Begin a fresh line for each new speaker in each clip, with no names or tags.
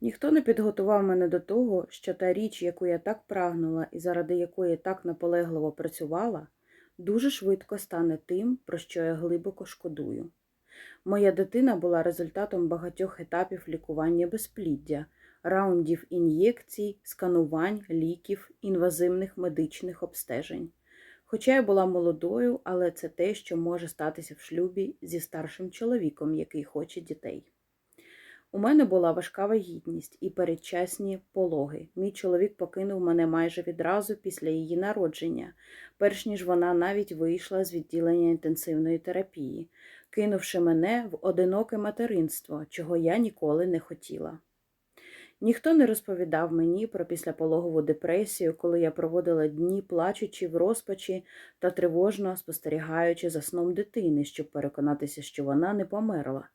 Ніхто не підготував мене до того, що та річ, яку я так прагнула і заради якої так наполегливо працювала, дуже швидко стане тим, про що я глибоко шкодую. Моя дитина була результатом багатьох етапів лікування безпліддя, раундів ін'єкцій, сканувань, ліків, інвазивних медичних обстежень. Хоча я була молодою, але це те, що може статися в шлюбі зі старшим чоловіком, який хоче дітей. У мене була важка вагітність і передчасні пологи. Мій чоловік покинув мене майже відразу після її народження, перш ніж вона навіть вийшла з відділення інтенсивної терапії, кинувши мене в одиноке материнство, чого я ніколи не хотіла. Ніхто не розповідав мені про післяпологову депресію, коли я проводила дні, плачучи в розпачі та тривожно спостерігаючи за сном дитини, щоб переконатися, що вона не померла.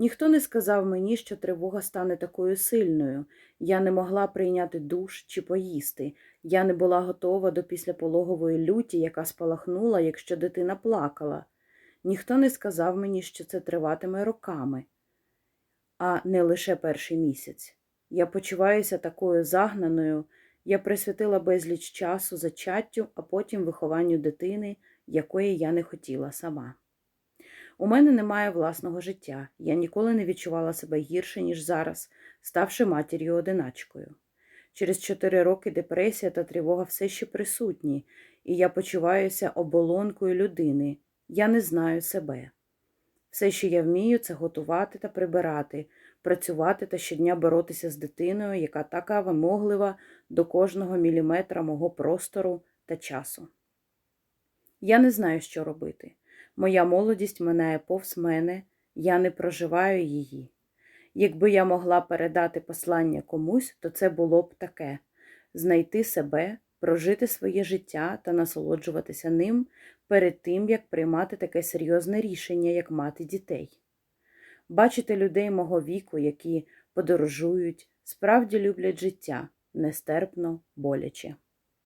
Ніхто не сказав мені, що тривога стане такою сильною. Я не могла прийняти душ чи поїсти. Я не була готова до післяпологової люті, яка спалахнула, якщо дитина плакала. Ніхто не сказав мені, що це триватиме роками, а не лише перший місяць. Я почуваюся такою загнаною. Я присвятила безліч часу зачаттю, а потім вихованню дитини, якої я не хотіла сама. У мене немає власного життя. Я ніколи не відчувала себе гірше, ніж зараз, ставши матір'ю одиначкою. Через чотири роки депресія та тривога все ще присутні, і я почуваюся оболонкою людини. Я не знаю себе. Все, що я вмію, це готувати та прибирати, працювати та щодня боротися з дитиною, яка така вимоглива до кожного міліметра мого простору та часу. Я не знаю, що робити. Моя молодість минає повз мене, я не проживаю її. Якби я могла передати послання комусь, то це було б таке знайти себе, прожити своє життя та насолоджуватися ним перед тим, як приймати таке серйозне рішення, як мати дітей. Бачити людей мого віку, які подорожують, справді люблять життя, нестерпно боляче.